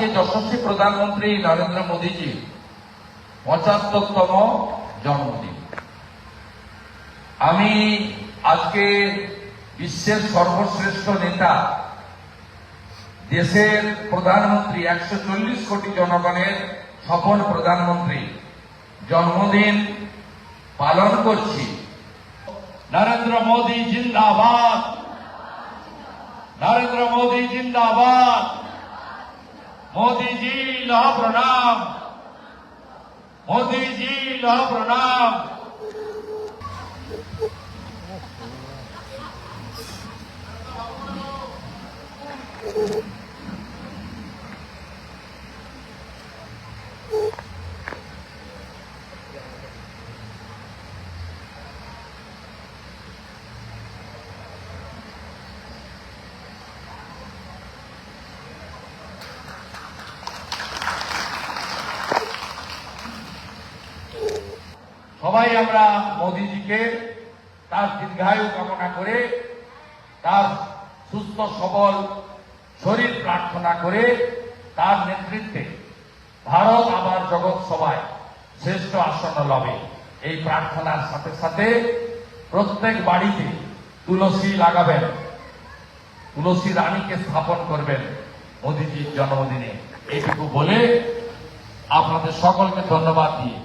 আজকে যশস্বী প্রধানমন্ত্রী নরেন্দ্র মোদীজি পঁচাত্তরতম জন্মদিন। আমি আজকে বিশ্বের সর্বশ্রেষ্ঠ নেতা, দেশের প্রধানমন্ত্রী, একশো চল্লিশ কোটি জনগণের সফল প্রধানমন্ত্রী জন্মদিন পালন করছি। নরেন্দ্র মোদী জিন্দাবাদ। নরেন্দ্র মোদী জিন্দাবাদ। मोदी जी लह प्रणाम मोदी जी लह प्रणाम সবাই আমরা মোদীজিকে তার দীর্ঘায়ু কামনা করে, তার সুস্থ, সবল শরীর প্রার্থনা করে তার নেতৃত্বে ভারত আবার জগৎ সভায় শ্রেষ্ঠ আসন লবে। এই প্রার্থনার সাথে সাথে প্রত্যেক বাড়িতে তুলসী লাগাবেন, তুলসী রানীকে স্থাপন করবেন মোদীজির জন্মদিনে। এইটুকু বলে আপনাদের সকলকে ধন্যবাদ দিয়ে